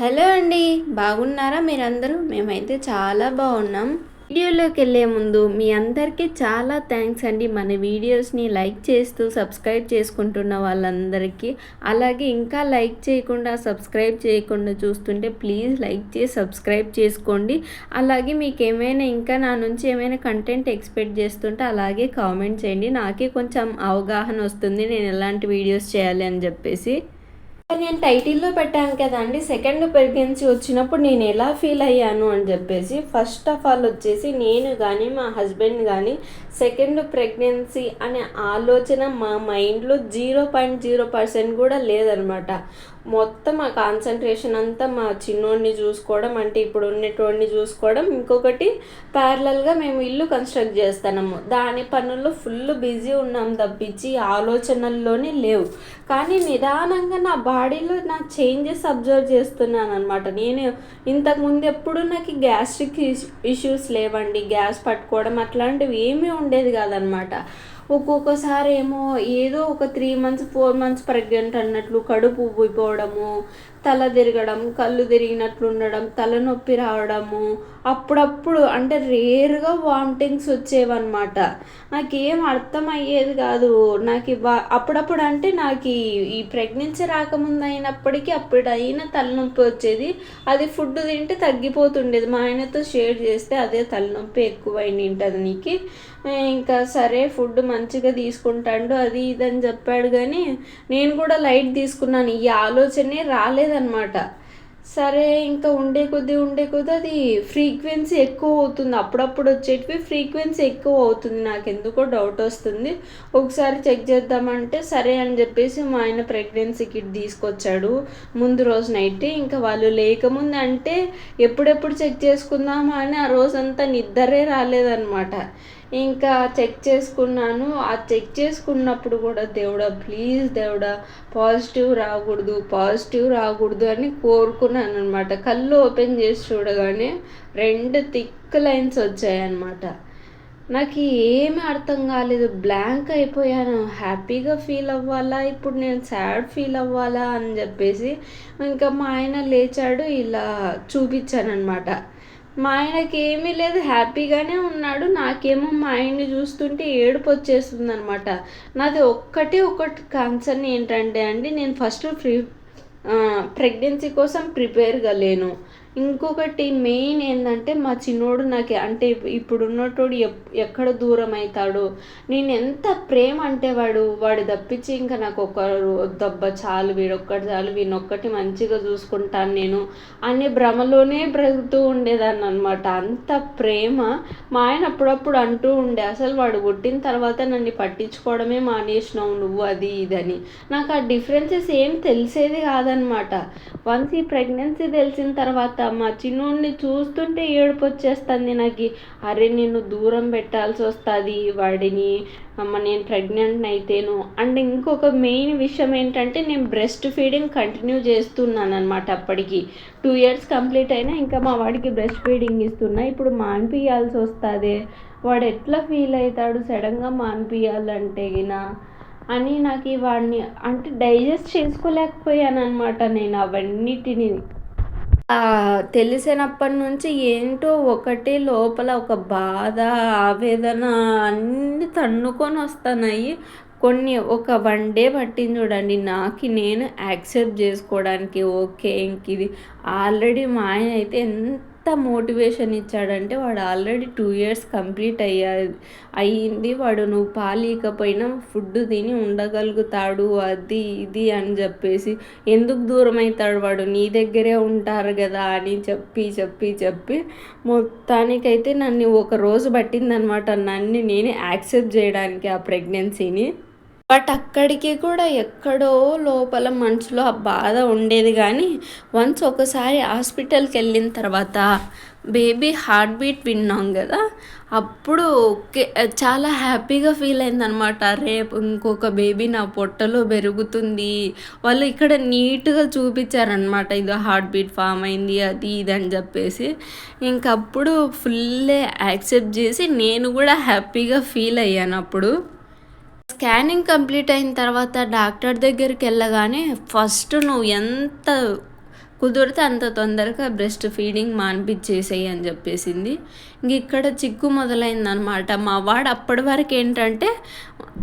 Hello అండి బాగున్నారా మీరందరూ? మేమైతే చాలా బాగున్నాం. వీడియోలోకి వెళ్ళే ముందు మీ అందరికీ చాలా థ్యాంక్స్ అండి. మన వీడియోస్ని లైక్ చేస్తూ సబ్స్క్రైబ్ చేసుకుంటున్న వాళ్ళందరికీ. అలాగే ఇంకా లైక్ చేయకుండా సబ్స్క్రైబ్ చేయకుండా చూస్తుంటే ప్లీజ్ లైక్ చేసి సబ్స్క్రైబ్ చేసుకోండి. అలాగే మీకు ఏమైనా ఇంకా నా నుంచి ఏమైనా కంటెంట్ ఎక్స్పెక్ట్ చేస్తుంటే అలాగే కామెంట్ చేయండి. నాకే కొంచెం అవగాహన వస్తుంది నేను ఎలాంటి వీడియోస్ చేయాలి అని చెప్పేసి. నేను టైటిల్లో పెట్టాను కదండి సెకండ్ ప్రెగ్నెన్సీ వచ్చినప్పుడు నేను ఎలా ఫీల్ అయ్యాను అని చెప్పేసి ఫస్ట్ ఆఫ్ ఆల్ వచ్చేసి నేను కానీ మా హస్బెండ్ కానీ సెకండ్ ప్రెగ్నెన్సీ అనే ఆలోచన మా మైండ్లో జీరో పాయింట్ జీరో పర్సెంట్ కూడా లేదనమాట. మొత్తం ఆ కాన్సన్ట్రేషన్ అంతా మా చిన్నోడిని చూసుకోవడం అంటే ఇప్పుడు ఉన్నటోడిని చూసుకోవడం. ఇంకొకటి ప్యారలల్గా మేము ఇల్లు కన్స్ట్రక్ట్ చేస్తున్నాము. దాని పనుల్లో ఫుల్ బిజీ ఉన్నాం తప్పించి ఆలోచనల్లోనే లేవు. కానీ నిదానంగా నా బాడీలో నా చేంజెస్ అబ్జర్వ్ చేస్తున్నాను అనమాట నేను ఇంతకుముందు ఎప్పుడు నాకు గ్యాస్ట్రిక్ ఇష్యూస్ లేవండి గ్యాస్ పట్టుకోవడం అట్లాంటివి ఏమీ ఉండేది కాదనమాట ఒక్కొక్కసారి ఏమో ఏదో ఒక three months four months pregnant అన్నట్లు కడుపు ఉబ్బిపోవడము తల తిరగడం కళ్ళు తిరిగినట్లు ఉండడం తలనొప్పి రావడము అప్పుడప్పుడు అంటే రేర్గా వామిటింగ్స్ వచ్చేవన్నమాట. నాకేం అర్థమయ్యేది కాదు. నాకు అప్పుడప్పుడు అంటే నాకు ఈ ప్రెగ్నెన్సీ రాకముందు అయినప్పటికీ అప్పుడైనా తలనొప్పి వచ్చేది. అది ఫుడ్ తింటే తగ్గిపోతుండేది. మా ఆయనతో షేర్ చేస్తే అదే తలనొప్పి ఎక్కువైంది ఉంటుంది నీకు. ఇంకా సరే ఫుడ్ మంచిగా తీసుకుంటాడు అది ఇది అని చెప్పాడు కానీ నేను కూడా లైట్ తీసుకున్నాను. ఈ ఆలోచనే రాలేదు రాలేదన్నమాట సరే ఇంకా ఉండే కొద్దీ ఉండే కొద్దీ అది ఫ్రీక్వెన్సీ ఎక్కువ అవుతుంది. అప్పుడప్పుడు వచ్చేటివి ఫ్రీక్వెన్సీ ఎక్కువ అవుతుంది. నాకు ఎందుకో డౌట్ వస్తుంది. ఒకసారి చెక్ చేద్దామంటే సరే అని చెప్పేసి మా ఆయన ప్రెగ్నెన్సీ కిట్ తీసుకొచ్చాడు. ముందు రోజు నైట్ ఇంకా వాళ్ళు లేకముందు అంటే ఎప్పుడెప్పుడు చెక్ చేసుకుందామా అని ఆ రోజంతా నిద్రే రాలేదన్నమాట. ఇంకా చెక్ చేసుకున్నాను. ఆ చెక్ చేసుకున్నప్పుడు కూడా దేవుడా ప్లీజ్ దేవుడా పాజిటివ్ రాకూడదు పాజిటివ్ రాకూడదు అని కోరుకున్నాను అనమాట కళ్ళు ఓపెన్ చేసి చూడగానే రెండు థిక్ లైన్స్ వచ్చాయన్నమాట. నాకు ఏమీ అర్థం కాలేదు. బ్లాంక్ అయిపోయాను. హ్యాపీగా ఫీల్ అవ్వాలా? ఇప్పుడు నేను సాడ్ ఫీల్ అవ్వాలా? అని చెప్పేసి ఇంకా మా ఆయన లేచాడు. ఇలా చూపించాను అనమాట మా ఆయనకి ఏమీ లేదు హ్యాపీగానే ఉన్నాడు. నాకేమో మా ఆయన్ని చూస్తుంటే ఏడుపు వచ్చేస్తుంది అనమాట నాది ఒక్కటే ఒకటి కన్సర్న్ ఏంటంటే అండి నేను ఫస్ట్ ప్రి ప్రెగ్నెన్సీ కోసం ప్రిపేర్గా లేను. ఇంకొకటి మెయిన్ ఏంటంటే మా చిన్నోడు నాకు అంటే ఇప్పుడు ఉన్నటోడు ఎక్కడ దూరం అవుతాడు నేను ఎంత ప్రేమ అంటే వాడు వాడు తప్పించి ఇంకా నాకు ఒకరు దెబ్బ చాలు వీడొక్కటి చాలు వీనొక్కటి మంచిగా చూసుకుంటాను నేను అనే భ్రమలోనే బ్రతుకుతూ ఉండేదాన్ని అనమాట అంత ప్రేమ మా ఆయన అప్పుడప్పుడు అంటూ ఉండే అసలు వాడు పుట్టిన తర్వాత నన్ను పట్టించుకోవడమే మానేసినావు నువ్వు అది ఇదని నాకు ఆ డిఫరెన్సెస్ ఏం తెలిసేది కాదనమాట. వన్స్ ఈ ప్రెగ్నెన్సీ తెలిసిన తర్వాత మా చిన్నోడిని చూస్తుంటే ఏడుపు వచ్చేస్తుంది నాకు. అరే నేను దూరం పెట్టాల్సి వస్తుంది వాడిని. అమ్మ నేను ప్రెగ్నెంట్ అయితేను. అండ్ ఇంకొక మెయిన్ విషయం ఏంటంటే నేను బ్రెస్ట్ ఫీడింగ్ కంటిన్యూ చేస్తున్నాను అనమాట అప్పటికి. టూ ఇయర్స్ కంప్లీట్ అయినా ఇంకా మా వాడికి బ్రెస్ట్ ఫీడింగ్ ఇస్తున్నా. ఇప్పుడు మానిపియాల్సి వస్తుంది. వాడు ఎట్లా ఫీల్ అవుతాడు సడన్గా మానిపియాలంటే గిన అని నాకు వాడిని అంటే డైజెస్ట్ చేసుకోలేకపోయాను అనమాట నేను అవన్నిటిని. తెలిసినప్పటి నుంచి ఏంటో ఒకటి లోపల ఒక బాధ ఆవేదన అన్ని తన్నుకొని వస్తున్నాయి. కొన్ని ఒక వన్ డే పట్టింది చూడండి నాకు నేను యాక్సెప్ట్ చేసుకోవడానికి ఓకే ఇంక ఇది. ఆల్రెడీ మా ఆయన అయితే ఎంత ఎంత మోటివేషన్ ఇచ్చాడంటే వాడు ఆల్రెడీ టూ ఇయర్స్ కంప్లీట్ అయ్యా అయ్యింది. వాడు నువ్వు పాలీకపోయినా ఫుడ్ తిని ఉండగలుగుతాడు అది ఇది అని చెప్పేసి. ఎందుకు దూరం అవుతాడు వాడు? నీ దగ్గరే ఉంటారు కదా అని చెప్పి చెప్పి చెప్పి. మొత్తానికైతే నన్ను ఒక రోజు పట్టిందనమాట. నన్ను నేనే యాక్సెప్ట్ చేయడానికి ఆ ప్రెగ్నెన్సీని. బట్ అక్కడికి కూడా ఎక్కడో లోపల మనసులో ఆ బాధ ఉండేది కానీ వన్స్ ఒకసారి హాస్పిటల్కి వెళ్ళిన తర్వాత బేబీ హార్ట్ బీట్ విన్నాం కదా అప్పుడు ఓకే చాలా హ్యాపీగా ఫీల్ అయిందనమాట రేపు ఇంకొక బేబీ నా పొట్టలో పెరుగుతుంది. వాళ్ళు ఇక్కడ నీట్గా చూపించారనమాట ఇది హార్ట్ బీట్ ఫామ్ అయింది అది ఇది అని చెప్పేసి. ఇంకప్పుడు ఫుల్లే యాక్సెప్ట్ చేసి నేను కూడా హ్యాపీగా ఫీల్ అయ్యాను అప్పుడు. స్కానింగ్ కంప్లీట్ అయిన తర్వాత డాక్టర్ దగ్గరికి వెళ్ళగానే ఫస్ట్ నువ్వు ఎంత కుదిరితే అంత తొందరగా బ్రెస్ట్ ఫీడింగ్ మానిపించేసేయి అని చెప్పేసింది. ఇంక ఇక్కడ చిక్కు మొదలైందనమాట మా వాడు అప్పటి వరకు ఏంటంటే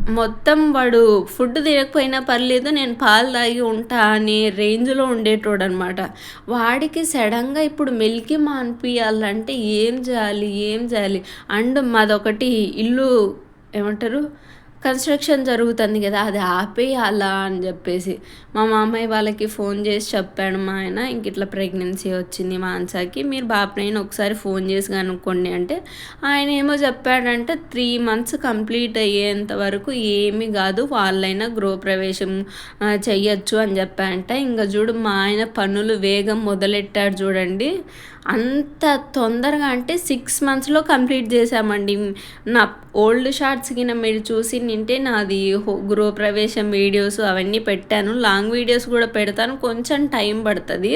మొత్తం వాడు ఫుడ్ తినకపోయినా పర్లేదు నేను పాలు తాగి ఉంటా అనే రేంజ్లో ఉండేటోడు అనమాట వాడికి సడన్గా ఇప్పుడు మిల్కి మానిపించాలంటే ఏం చేయాలి ఏం చేయాలి? అండ్ మాదొకటి ఇల్లు ఏమంటారు? కన్స్ట్రక్షన్ జరుగుతుంది కదా అది ఆపేయాలా అని చెప్పేసి. మా మామయ్య వాళ్ళకి ఫోన్ చేసి చెప్పాడు మా ఆయన ఇంక ఇట్లా ప్రెగ్నెన్సీ వచ్చింది మాన్సాకి మీరు బాపనైనా ఒకసారి ఫోన్ చేసి కనుక్కోండి. అంటే ఆయన ఏమో చెప్పాడంటే త్రీ మంత్స్ కంప్లీట్ అయ్యేంత వరకు ఏమీ కాదు వాళ్ళైనా గృహప్రవేశం చెయ్యొచ్చు అని చెప్పాడంట. ఇంకా చూడు మా ఆయన పనులు వేగం మొదలెట్టాడు చూడండి. అంత తొందరగా అంటే సిక్స్ మంత్స్లో కంప్లీట్ చేసామండి నా ఓల్డ్ షార్ట్స్ కింద మీరు చూసి నింటే నాది గృహప్రవేశం వీడియోస్ అవన్నీ పెట్టాను. లాంగ్ వీడియోస్ కూడా పెడతాను. కొంచెం టైం పడుతుంది.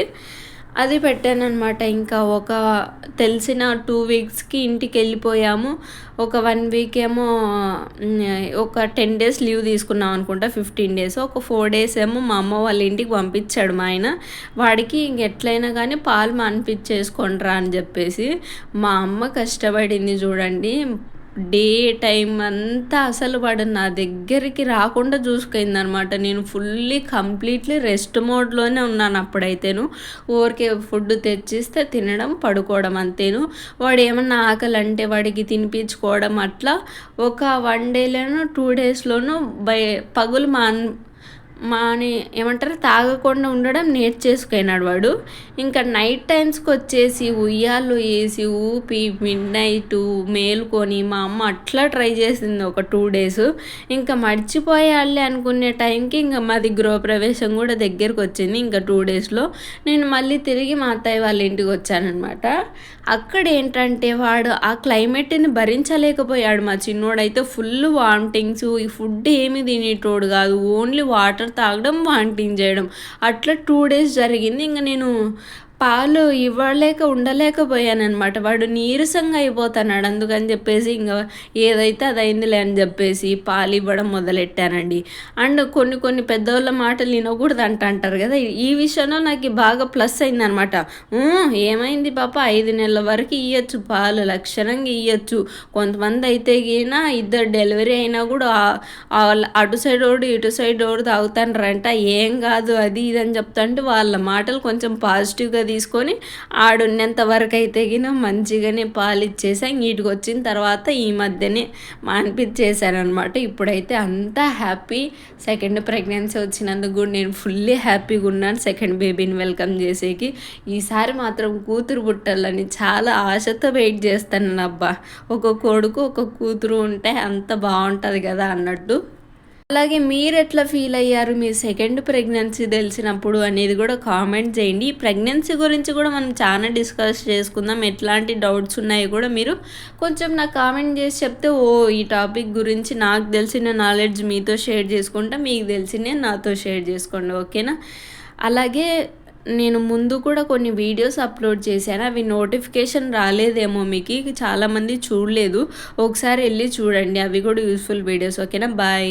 అది పెట్టాను అనమాట ఇంకా ఒక తెలిసిన టూ వీక్స్కి ఇంటికి వెళ్ళిపోయాము. ఒక వన్ వీక్ ఏమో ఒక టెన్ డేస్ లీవ్ తీసుకున్నాం అనుకుంటా. Fifteen days. ఒక ఫోర్ డేస్ ఏమో మా అమ్మ వాళ్ళ ఇంటికి పంపించాడు మా ఆయన. వాడికి ఇంకెట్లయినా కానీ పాలు మానిపించేసుకుంటారా అని చెప్పేసి మా అమ్మ కష్టపడింది చూడండి. డే టైం అంతా అసలు వాడు నా దగ్గరికి రాకుండా చూసుకుందనమాట నేను ఫుల్లీ కంప్లీట్లీ రెస్ట్ మోడ్లోనే ఉన్నాను అప్పుడైతేను. ఊరికే ఫుడ్ తెచ్చిస్తే తినడం పడుకోవడం అంతేను. వాడు ఏమన్నా ఆకలి అంటే వాడికి తినిపించుకోవడం అట్లా ఒక వన్ డేలోనూ టూ డేస్లోనూ బై పగులు మా మాని ఏమంటారు? తాగకుండా ఉండడం నేర్చేసుకున్నాడు వాడు. ఇంకా నైట్ టైమ్స్కి వచ్చేసి ఉయ్యాలు వేసి ఊపి మిడ్ నైట్ మేలుకొని మా అమ్మ అట్లా ట్రై చేసింది ఒక టూ డేస్. ఇంకా మర్చిపోయాలి అనుకునే టైంకి ఇంకా మాది గృహప్రవేశం కూడా దగ్గరకు వచ్చింది ఇంకా టూ డేస్లో నేను మళ్ళీ తిరిగి మా అత్తయ్య వాళ్ళ ఇంటికి వచ్చానమాట అక్కడ ఏంటంటే వాడు ఆ క్లైమేట్ని భరించలేకపోయాడు మా చిన్నోడైతే ఫుల్ వామిటింగ్స్. ఈ ఫుడ్ ఏమి తినేటోడు కాదు. ఓన్లీ వాటర్ తాగడం వాంటింగ్ చేయడం. అట్లా టూ డేస్ జరిగింది. ఇంకా నేను పాలు ఇవ్వలేక ఉండలేకపోయాను అనమాట వాడు నీరసంగా అయిపోతున్నాడు. అందుకని చెప్పేసి ఇంకా ఏదైతే అది అయిందిలే అని చెప్పేసి పాలు ఇవ్వడం మొదలెట్టానండి. అండ్ కొన్ని కొన్ని పెద్దవాళ్ళ మాటలు వినకూడదు అంట అంటారు కదా. ఈ విషయంలో నాకు బాగా ప్లస్ అయిందనమాట ఏమైంది పాప? ఐదు నెలల వరకు ఇవ్వచ్చు పాలు లక్షణంగా ఇవ్వచ్చు కొంతమంది అయితే గినా ఇద్దరు డెలివరీ అయినా కూడా అటు సైడ్ ఓడి ఇటు సైడ్ ఓడి తాగుతాండ్రంట. ఏం కాదు అది ఇది అని చెప్తాంటే వాళ్ళ మాటలు కొంచెం పాజిటివ్గా తీసుకొని ఆడున్నంత వరకు అయితే గిన మంచిగానే పాలు ఇచ్చేసా. ఇంటికి వచ్చిన తర్వాత ఈ మధ్యనే మానిపించేశానమాట ఇప్పుడైతే అంతా హ్యాపీ సెకండ్ ప్రెగ్నెన్సీ వచ్చినందుకు కూడా నేను ఫుల్లీ హ్యాపీగా ఉన్నాను. సెకండ్ బేబీని వెల్కమ్ చేసేకి. ఈసారి మాత్రం కూతురు పుట్టాలని చాలా ఆశతో వెయిట్ చేస్తాను అబ్బా. ఒక కొడుకు ఒక కూతురు ఉంటే అంత బాగుంటుంది కదా అన్నట్టు. అలాగే మీరు ఎట్లా ఫీల్ అయ్యారు? మీ సెకండ్ ప్రెగ్నెన్సీ తెలిసినప్పుడు అనేది కూడా కామెంట్ చేయండి. ఈ ప్రెగ్నెన్సీ గురించి కూడా మనం చాలా డిస్కస్ చేసుకుందాం. ఎట్లాంటి డౌట్స్ ఉన్నాయో కూడా మీరు కొంచెం నాకు కామెంట్ చేసి చెప్తే ఓ ఈ టాపిక్ గురించి నాకు తెలిసిన నాలెడ్జ్ మీతో షేర్ చేసుకుంటా మీకు తెలిసిన నాతో షేర్ చేసుకోండి. ఓకేనా? అలాగే నేను ముందు కూడా కొన్ని వీడియోస్ అప్లోడ్ చేశాను. అవి నోటిఫికేషన్ రాలేదేమో మీకు. చాలామంది చూడలేదు. ఒకసారి వెళ్ళి చూడండి. అవి కూడా యూస్ఫుల్ వీడియోస్. ఓకేనా? బాయ్.